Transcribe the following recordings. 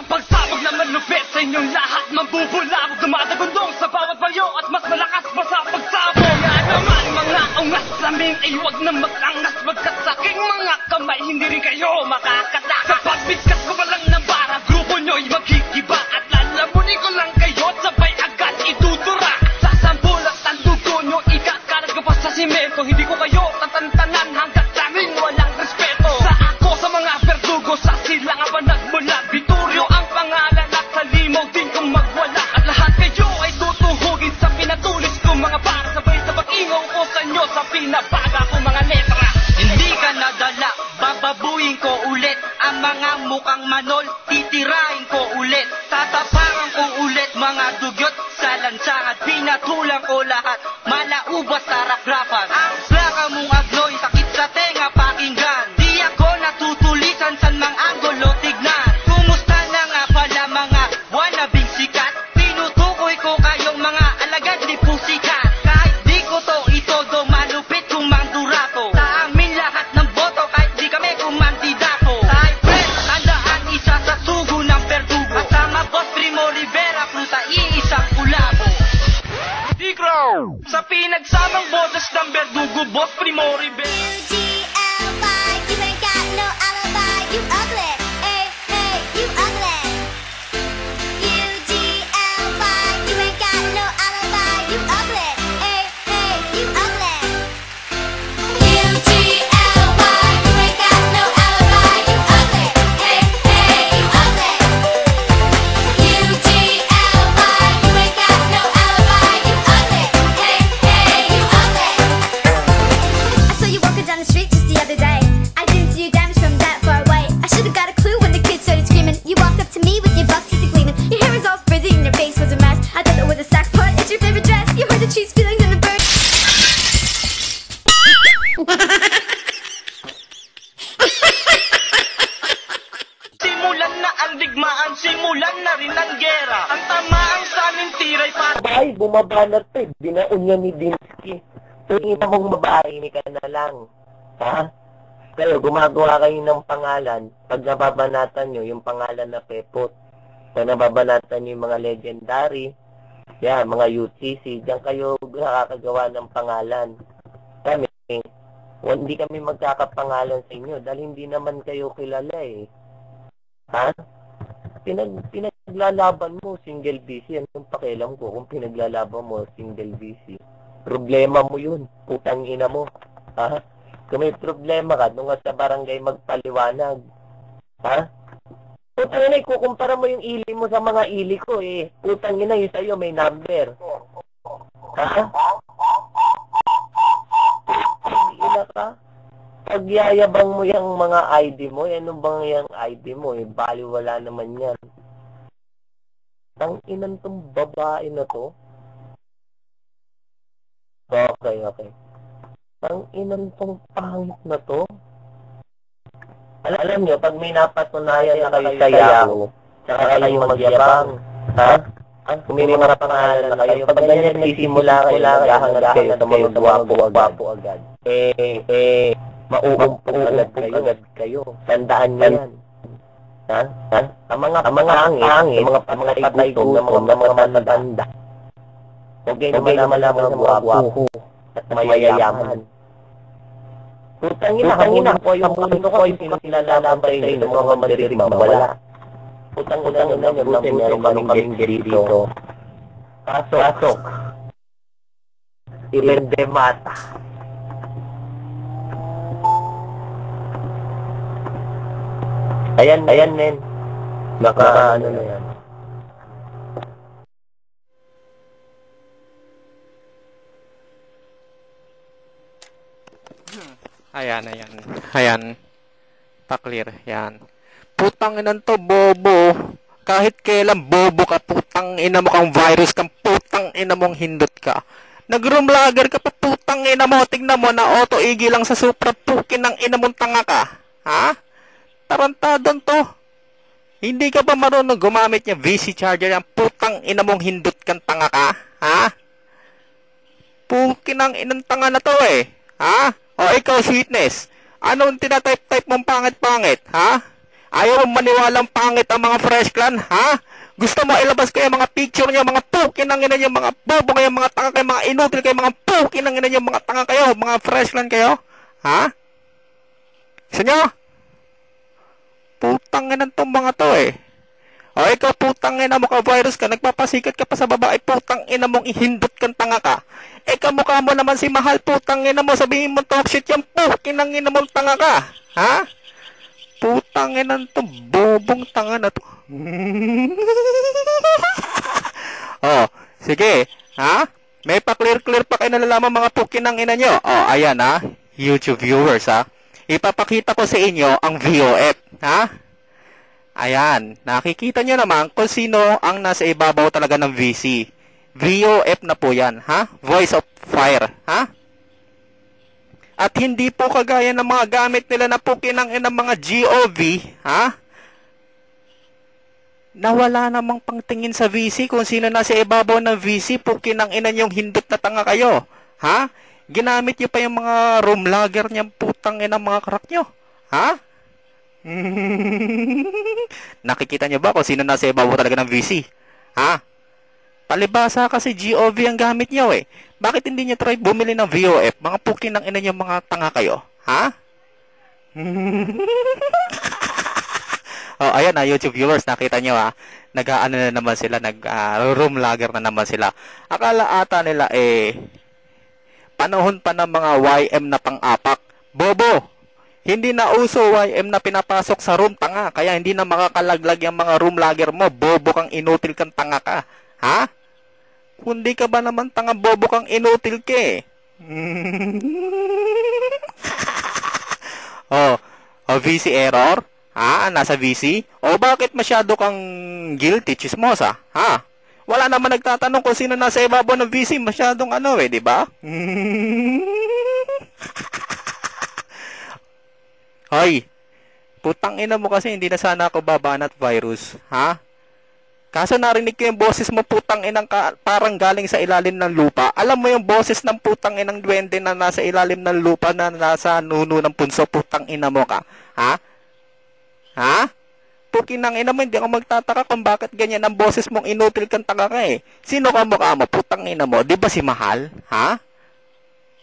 Isang pagsabog na malupit sa inyong lahat. Mabubulabog dumadagundong sa bawat balyo At mas malakas pa sa pagsabog. Nga naman mga ungas laming ay huwag na magangas. Magkat sa aking mga kamay hindi rin kayo makakataka Kapag bigkas ko pa lang ng bara Grupo nyo'y magkikiba. At lalamunin ko lang kayo sabay agad Sasambol at ang dugo nyo Ikakalat ko pa sa simento. Hindi ko kayo Na to. eh. Binaon niya ni Dinsky. Tingin mong babae ka na lang. Ha? Kayo, gumagawa kayo ng pangalan. Pag nababanatan nyo, yung pangalan na Pepot. Pag nababanatan nyo yung mga legendary, yan, mga UTC, diyan kayo nakakagawa ng pangalan. Kami, hindi kami magkakapangalan sa inyo dahil hindi naman kayo kilala eh. Ha? Pinag, pinaglalaban mo, single busy. Anong pakialam ko kung pinaglalaban mo, single busy? Problema mo yun. Putang ina mo. Ha? Kung may problema ka, ka sa barangay magpaliwanag. Ha? Putang ina, ikukumpara mo yung ili mo sa mga ili ko eh. Putang ina, yung sa'yo may number. Ha? Ina ka? Pagyayabang mo yung mga ID mo, eh, ano bang yung ID mo? Eh, bali wala naman yan. Ang inan tong babae na to. Okay, okay. Ang inan tong pangit na to. Al alam nyo, pag may napatunayan na kayo sa Yahoo, tsaka kayo magyabang, ha? Kung may mga pangalan na kayo, pag ganyan nagsisimula kayo, naghahangat kayo sa mga gwapo agad. Eh, eh, mauumpong agad agad kayo. Tandaan nyo yan. Ha? Ha? Ang mga ang mga angin, ang mga ang mga patay gutom ng mga mga matatanda. Huwag kayo naman naman lang mga gwapo at mayayaman. Putang ina, hangina ko yung puno ko yung pinilalaban sa inyo ng mga mandirigma, wala. Putang ina, ina, ina, buti meron kaming kaming dito. Pasok. Pasok. Ibende mata. Ayan, ayan, men. Naka, ano na yan. Ayan, ayan. Ayan. Pa-clear. Yan. Putang inan to, bobo. Kahit kailan bobo ka, putang ina mo kang virus kang putang ina mong hindot ka. Nag-room vlogger ka pa, putang ina mo. Tingnan mo na auto igi lang sa supra pukin ng ina mong tanga ka. Ha? Tarantadon to. Hindi ka ba marunong gumamit niya VC charger yung putang ina mong hindot kang tanga ka? Ha? Pukin ng inang tanga na to eh. Ha? O ikaw, sweetness. Anong tinatype-type mong pangit-pangit? Ha? Ayaw mo maniwalang pangit ang mga fresh clan, ha? Gusto mo ilabas kayo mga picture niyo, mga pukin ng ina niyo, mga bobo kayo, mga tanga kayo, mga inutil kayo, mga pukin ng ina niyo, mga tanga kayo, mga fresh clan kayo? Ha? Gusto nyo? Putang ina tong mga to eh. O ikaw putang ina mo ka virus ka, nagpapasikat ka pa sa babae, putang ina mong ihindot kang tanga ka. Eh kamukha mo naman si Mahal, putang ina mo, sabihin mo talk shit yan, pukin ng ina mong tanga ka. Ha? Putang ina to, bobong tanga na to. oh, sige, ha? May pa-clear-clear pa kayo nalalaman mga pukin ng ina nyo. Oh, ayan ha, YouTube viewers ha. Ipapakita ko sa inyo ang VOF, ha? Ayan, nakikita nyo naman kung sino ang nasa ibabaw talaga ng VC. VOF na po yan, ha? Voice of Fire, ha? At hindi po kagaya ng mga gamit nila na po kinang ng mga GOV, ha? Na wala namang pangtingin sa VC kung sino nasa ibabaw ng VC po kinang ina yung hindot na tanga kayo, ha? Ginamit nyo pa yung mga room logger niyang putang ina mga karak nyo, ha? Nakikita nyo ba kung sino nasa ibabaw talaga ng VC? Ha? Palibasa kasi GOV ang gamit nyo eh. Bakit hindi nyo try bumili ng VOF? Mga pukin ng ina nyo mga tanga kayo. Ha? oh, ayan na, YouTube viewers, nakita nyo ha. Nag-ano na naman sila, nag-room logger na naman sila. Akala ata nila eh, panahon pa ng mga YM na pang-apak. Bobo! Hindi na uso YM na pinapasok sa room tanga, kaya hindi na makakalaglag yung mga room logger mo. Bobo kang inutil kang tanga ka. Ha? Kundi ka ba naman tanga bobo kang inutil ka eh? oh, oh, VC error? Ha? Nasa VC? O bakit masyado kang guilty, chismosa? Ha? Wala naman nagtatanong kung sino nasa ibabaw ng VC. Masyadong ano eh, di ba? Hoy, putang ina mo kasi hindi na sana ako babanat virus, ha? Kaso narinig ko yung boses mo putang inang ka, parang galing sa ilalim ng lupa. Alam mo yung boses ng putang inang duwende na nasa ilalim ng lupa na nasa nuno ng punso putang ina mo ka. Ha? Ha? Pukin ng ina mo, hindi ako magtataka kung bakit ganyan ang boses mong inutil kang taga ka eh. Sino ka mukha mo? Putang ina mo. Di ba si Mahal? Ha?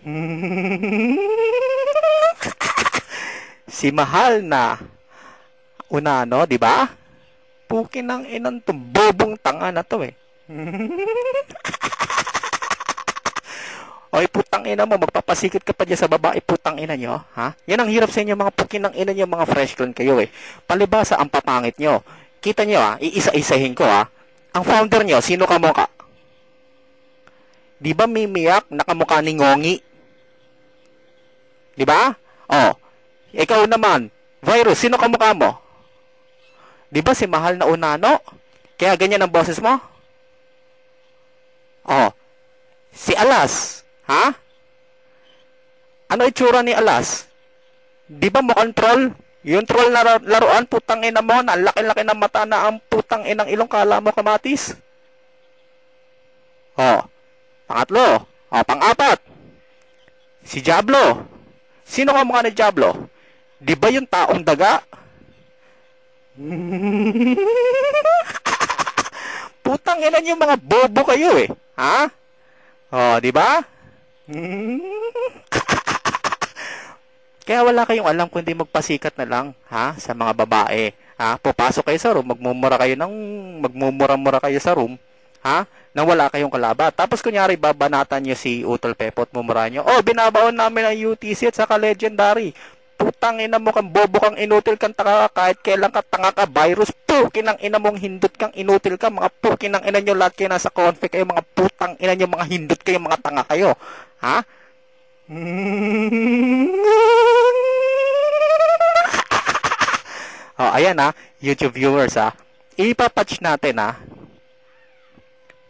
si Mahal na unano, di ba? Pukin ng inang to, bobong tanga na to eh. Oy, putang ina mo, magpapasikit ka pa dyan sa babae, putang ina nyo, ha? Yan ang hirap sa inyo, mga pukin ng ina nyo, mga fresh clone kayo eh. Palibasa ang papangit nyo. Kita nyo ha, iisa-isahin ko ha. Ang founder nyo, sino ka mo ka? Di ba mimiyak nakamukha ni Ngongi? Di ba? Oh, ikaw naman, virus, sino kamukha mo? Di ba si Mahal na Unano? Kaya ganyan ang boses mo? Oh, si Alas, ha? Ano itsura ni Alas? Di ba mo control? Yung troll na laruan, putang ina mo, na laki-laki ng mata na ang putang inang ilong kala mo kamatis. Oh, pangatlo. Oh, pang-apat. Si Diablo. Sino ka mukha ni Diablo? Di ba yung taong daga? Putang ina yung mga bobo kayo eh. Ha? Oh, di ba? Kaya wala kayong alam kundi magpasikat na lang, ha, sa mga babae. Ha? Papasok kayo sa room, magmumura kayo ng magmumura-mura kayo sa room, ha? Nang wala kayong kalaba. Tapos kunyari babanatan niyo si Utol Pepot, mumura niyo. Oh, binabaon namin ang UTC at saka legendary. Putang ina mo kang bobo kang inutil kang taka kahit kailan ka tanga ka virus pukin ang ina mong hindot kang inutil ka mga pukin ang ina nyo lahat kayo nasa config kayo mga putang ina nyo mga hindot kayo mga tanga kayo. Ha? Oh ayan ha YouTube viewers ha. Ipapatch natin ha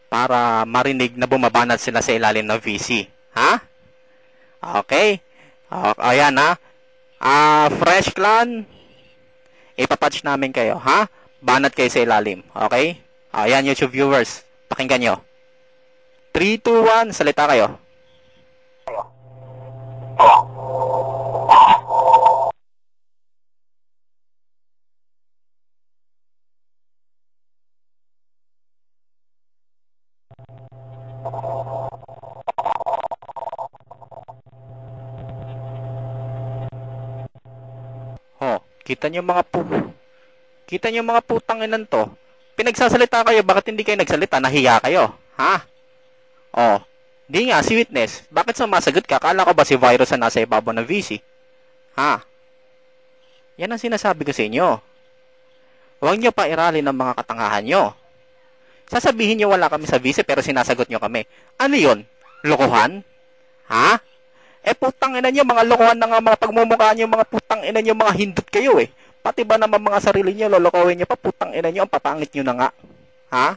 para marinig na bumabanat sila sa ilalim ng VC ha? Okay. Oh, ayan ha Ah, Fresh Clan, ipapatch namin kayo, ha? Banat kayo sa ilalim, okay? Ayan, YouTube viewers, pakinggan nyo. 3, 2, 1, salita kayo. Oh, kita niyo mga pu... Kita niyo mga putang inan to. Pinagsasalita kayo, bakit hindi kayo nagsalita? Nahiya kayo. Ha? Oh, di nga, si Witness. Bakit sumasagot ka? Kala ko ba si Virus ang nasa ibabaw ng VC? Ha? Yan ang sinasabi ko sa inyo. Huwag niyo pa irali ng mga katangahan nyo. Sasabihin niyo wala kami sa VC pero sinasagot niyo kami. Ano yon? Lokohan? Ha? Eh putang ina niyo, mga lokohan na nga mga pagmumukha niyo, mga putang ina niyo, mga hindot kayo eh. Pati ba naman mga sarili niyo, lolokowin niyo pa, putang ina niyo, ang papangit niyo na nga. Ha?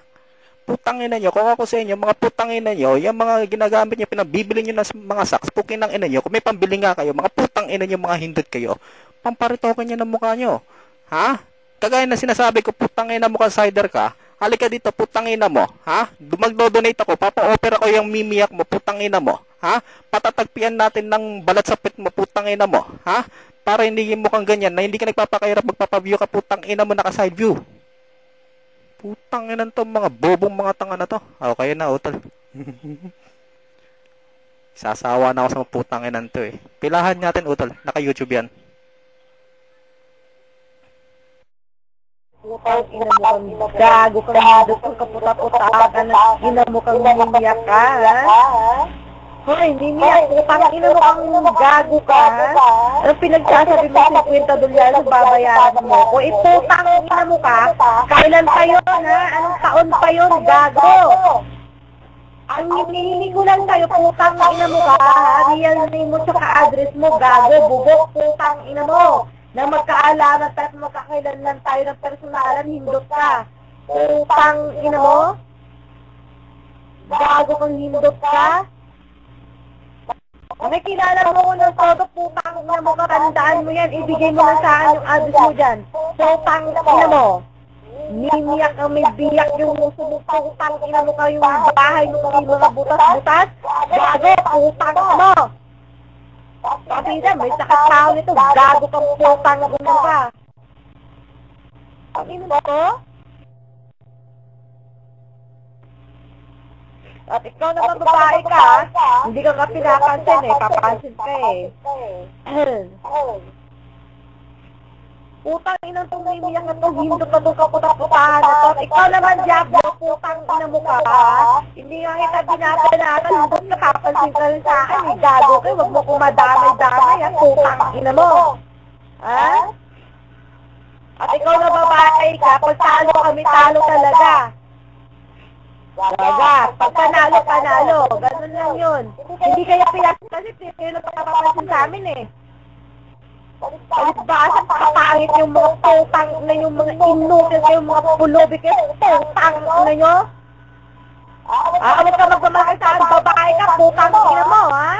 Putang ina niyo, kung ako sa inyo, mga putang ina niyo, yung mga ginagamit niyo, pinabibili niyo ng mga saks, pukin ng ina niyo, kung may pambili nga kayo, mga putang ina niyo, mga hindot kayo, pamparitokin niyo ng mukha niyo. Ha? Kagaya na sinasabi ko, putang ina mo cider ka, halika dito, putang ina mo, ha? Magdo-donate ako, papa-offer ako yung mimiyak mo, putang ina mo, ha? Patatagpian natin ng balat sa pit mo, putang ina mo, ha? Para hindi mo kang ganyan, na hindi ka nagpapakahirap magpapaview ka, putang ina mo naka side view. Putang ina to, mga bobong mga tanga na to. Okay na, utol. Sasawa na ako sa mga putang ina to eh. Pilahan natin, utol. Naka-YouTube yan. Putang ina mo kang gago kang kang kaputa-puta ka na ina mo kang umiyak ka, ha? Hoy, hindi niya, putang ina mo gago ka? Anong pinagsasabi mo 50 dolyar babayaran mo ko? Eh, putang ina mo ka, kailan pa yun, ha? Anong taon pa yun, gago? Ang hinihingi ko lang sa'yo, putang ina mo ka, ha? Real name mo tsaka address mo, gago, bubok, putang ina mo. Na magkaalaman tayo at magkakailanlan tayo ng personalan, hindot ka. Putang ina mo? Gago kang hindot ka? Kung kilala mo ko ng todo, putang ina mo ka, tandaan mo yan, ibigay mo na sa akin yung address mo dyan. Putang ina mo. Nimiyak ang may biyak yung muso mo, putang ina mo ka yung bahay mo, may mga butas-butas. Gago, putang mo. Sabi na, may sakit tao nito, gago kang putang ina ka. Mo ko? At ikaw naman babae ka, hindi ka ka pinapansin eh, papansin ka eh. Putang ina itong nimiyak na itong hindot na itong kaputa-putahan na to. At ikaw naman, Diablo, putang ina mo ka. Hindi nga kita binabanatan, hindot nakapansin ka rin sa akin. Eh, gago kayo, wag mo kumadamay-damay, ha? Putang ina mo. Ha? At ikaw na babae ka, pag talo kami, talo talaga. Gaga, pag panalo, panalo. Ganun lang yun. Hindi kaya pinapin kasi kayo na pagkapapansin sa amin eh. Palibasa, pakapangit yung mga putang na yung mga inutil kayo, mga pulubi kayo, putang na nyo. Aawit ka magmamahal sa akin, babae ka, putang ina mo, ha?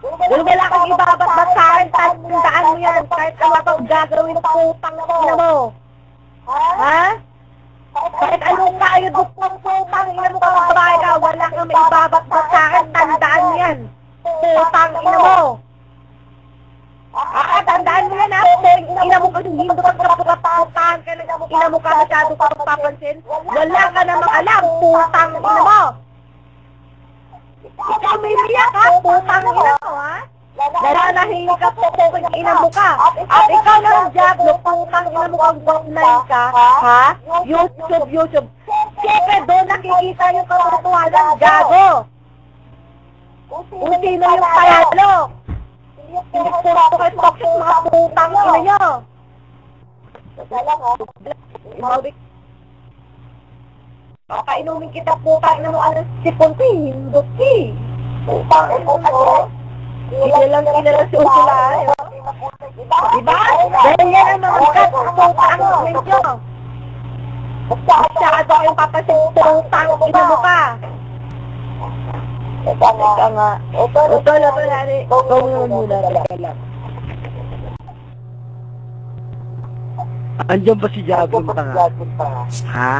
Dahil wala kang ibabat sa akin, tandaan mo yan, kahit ano pang gagawin, putang ina mo. Ha? Kahit anong kayod mo pang putang ina mo kang babae ka, wala kang may ibabat sa akin, tandaan mo yan. Putang ina mo. Ah, tandaan mo yan ha, putang ina mo kasi hindi ka kapaputahan ka na, ina mo ka masyado ka papansin. Wala ka namang alam, putang ina mo. Ikaw may biyak ha, putang ina mo Nananahingi ka po kung ina mo ka. At ikaw na Diablo, putang ina mo kang online ka, ha? YouTube, YouTube. Siyempre doon nakikita yung katotohanan, gago. Kung sino yung payalo. Hindi puro kayo toxic mga putang ina nyo. Imawik. Pakainumin kita putang ina mo ano sipon ko eh, hindot ko eh. Putang ina mo. Hindi lang kilala si Ursula. eh, oh. Diba? Dahil yan ang mga kat, putang ina nyo. Masyado kayong papasin putang ina mo ka. Teka nga. Ito, ito pa nari. Ikaw muna muna. Andiyan ba si Jablo tanga? Ha?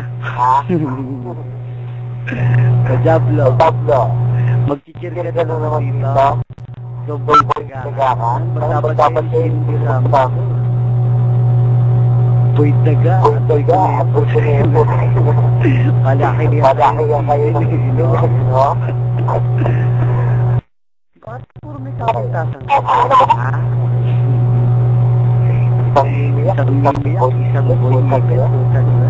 Ka Jablo. Pablo, Magchichir ka na naman dito. So boy taga ka. Ba't dapat dapat kayo kayo kasama? Boy daga, boy kunepo. Palaki niya kayo. No? Bakit puro may kakantasan ka? Ha? Isang boy, isang boy, nagkatutan na.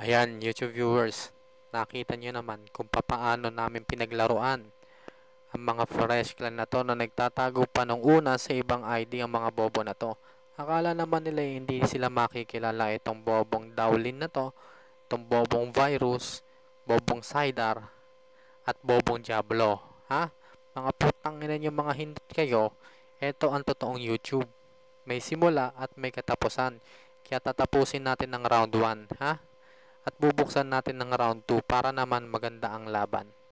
Ayan, YouTube viewers, nakita nyo naman kung papaano namin pinaglaruan ang mga fresh clan na to na nagtatago pa nung una sa ibang ID ang mga bobo na to. Akala naman nila eh, hindi sila makikilala itong bobong Dowlin na to, itong bobong virus, bobong Sidar, at bobong Diablo. Ha? Mga putang ina nyo mga hindot kayo, ito ang totoong YouTube. May simula at may katapusan. Kaya tatapusin natin ng round 1, ha? At bubuksan natin ng round 2 para naman maganda ang laban.